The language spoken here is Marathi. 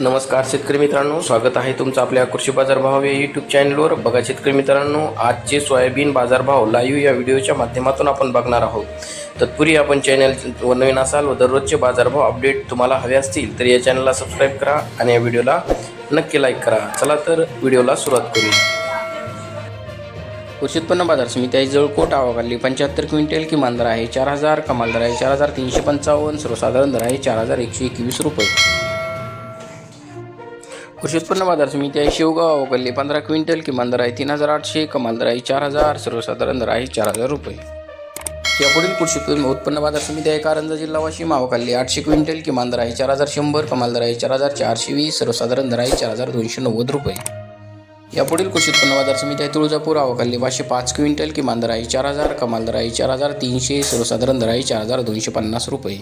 नमस्कार शेतकरी मित्रांनो स्वागत आहे तुमचं आपल्या कृषी बाजारभाव या यूट्यूब चॅनलवर बघा शेतकरी मित्रांनो आजचे सोयाबीन बाजारभाव लाईव्ह या व्हिडिओच्या माध्यमातून आपण बघणार आहोत. तत्पूर्वी आपण चॅनल व नवीन असाल व दररोजचे बाजारभाव अपडेट तुम्हाला हवे असतील तर या चॅनलला सबस्क्राईब करा आणि या व्हिडिओला नक्की लाईक करा. चला तर व्हिडिओला सुरुवात करूया कृषी उत्पन्न बाजार समिती आहे जळकोट आवाखाली पंच्याहत्तर क्विंटल किमान दर आहे चार हजार कमाल दर आहे चार हजार तीनशे पंचावन्न सर्वसाधारण दर आहे चार हजार एकशे एकवीस रुपये. कृषी उत्पन्न बाजार समिती आहे शेवगाव. अवकल्ली पंधरा क्विंटल किमान दर आहे तीन हजार आठशे कमाल दर आहे चार हजार सर्वसाधारण दर आहे चार हजार रुपये. यापुढील कृषी उत्पन्न उत्पन्न बाजार समिती आहे कारंजा जिल्हा वाशिम अवकाली आठशे क्विंटल किमान दर आहे चार हजार शंभर कमाल दर आहे चार हजार चारशे वीस सर्वसाधारण दर आहे चार हजार दोनशे नव्वद रुपये. यापुढील कृषी उत्पन्न बाजार समिती आहे तुळजापूर अवकाली पाचशे पाच क्विंटल किमान दर आहे चार हजार कमाल दर आहे चार हजार तीनशे सर्वसाधारण दर आहे चार हजार दोनशे पन्नास रुपये.